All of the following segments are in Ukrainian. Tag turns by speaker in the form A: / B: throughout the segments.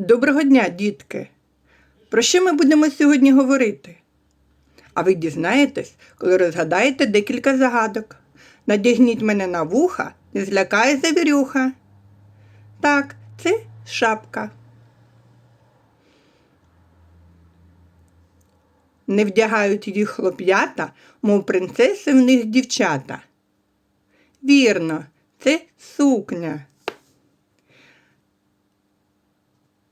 A: Доброго дня, дітки! Про що ми будемо сьогодні говорити? А ви дізнаєтесь, коли розгадаєте декілька загадок. Надягніть мене на вуха, не злякає завірюха. Так, це шапка. Не вдягають їх хлоп'ята, мов принцеси в них дівчата. Вірно, це сукня.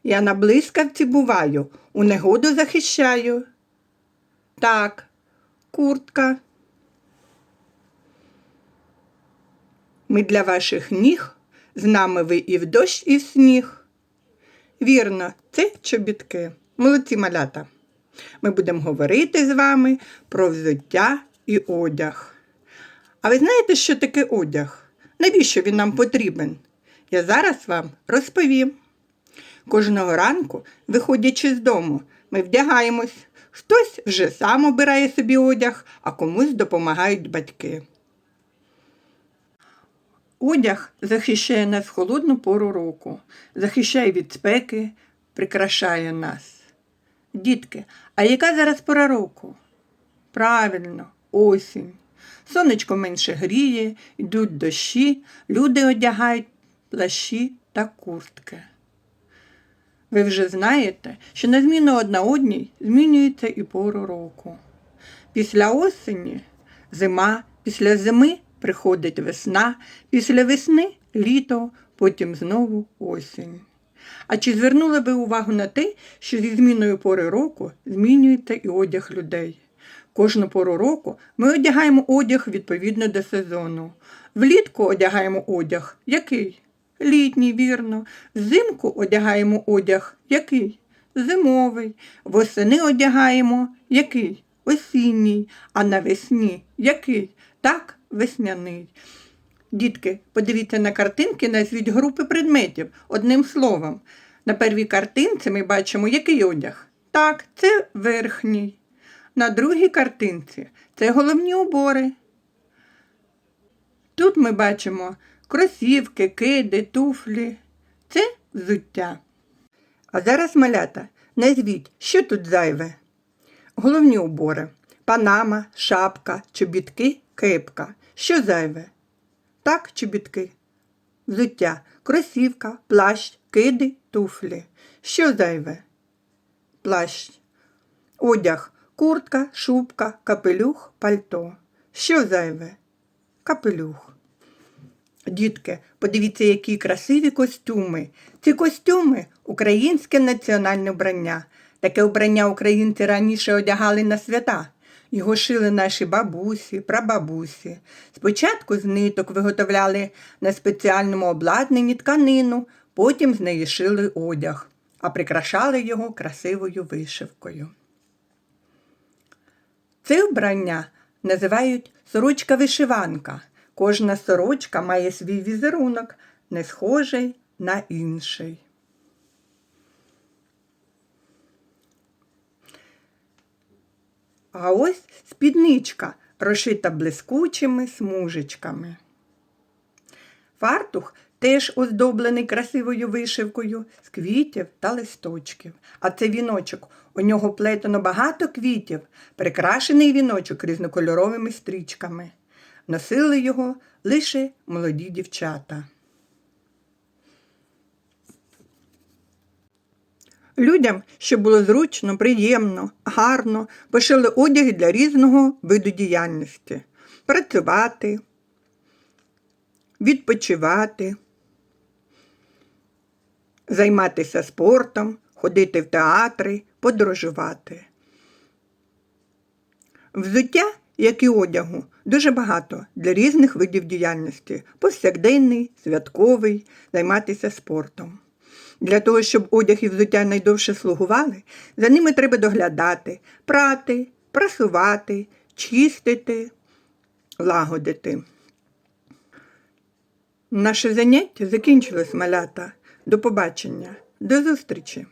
A: Я на блискавці буваю, у негоду захищаю. Так, куртка. Ми для ваших ніг, з нами ви і в дощ, і в сніг. Вірно, це чобітки. Молодці малята. Ми будемо говорити з вами про взуття і одяг. А ви знаєте, що таке одяг? Навіщо він нам потрібен? Я зараз вам розповім. Кожного ранку, виходячи з дому, ми вдягаємось. Хтось вже сам обирає собі одяг, а комусь допомагають батьки. Одяг захищає нас в холодну пору року, захищає від спеки, прикрашає нас. Дітки, а яка зараз пора року? Правильно, осінь. Сонечко менше гріє, йдуть дощі, люди одягають плащі та куртки. Ви вже знаєте, що на зміну одна одній змінюється і пору року. Після осені зима, після зими приходить весна, після весни літо, потім знову осінь. А чи звернули ви увагу на те, що зі зміною пори року змінюється і одяг людей? Кожну пору року ми одягаємо одяг відповідно до сезону. Влітку одягаємо одяг який? Літній, вірно. Взимку одягаємо одяг який? Зимовий. Восени одягаємо який? Осінній. А навесні який? Так, весняний. Дітки, подивіться на картинки, назвіть групи предметів одним словом. На первій картинці ми бачимо який одяг? Так, це верхній. На другій картинці це головні убори. Тут ми бачимо кросівки, киди, туфлі. Це взуття. А зараз малята, назвіть, що тут зайве? Головні убори. Панама, шапка, чобітки, кепка. Що зайве? Так, чобітки. Взуття, кросівка, плащ, киди, туфлі. Що зайве? Плащ. Одяг, куртка, шубка, капелюх, пальто. Що зайве? Капелюх. Дітки, подивіться, які красиві костюми. Ці костюми українське національне вбрання. Таке вбрання українці раніше одягали на свята. Його шили наші бабусі, прабабусі. Спочатку з ниток виготовляли на спеціальному обладнанні тканину, потім з неї шили одяг, а прикрашали його красивою вишивкою. Це вбрання називають сорочка-вишиванка. Кожна сорочка має свій візерунок, не схожий на інший. А ось спідничка, розшита блискучими смужечками. Фартух теж оздоблений красивою вишивкою з квітів та листочків. А це віночок. У нього плетено багато квітів, прикрашений віночок різнокольоровими стрічками. Носили його лише молоді дівчата. Людям, щоб було зручно, приємно, гарно, пошили одяг для різного виду діяльності. Працювати, відпочивати, займатися спортом, ходити в театри, подорожувати. Взуття, як і одягу, дуже багато для різних видів діяльності повсякденний, святковий, займатися спортом. Для того, щоб одяг і взуття найдовше слугували, за ними треба доглядати, прати, прасувати, чистити, лагодити. Наше заняття закінчилось малята. До побачення, до зустрічі!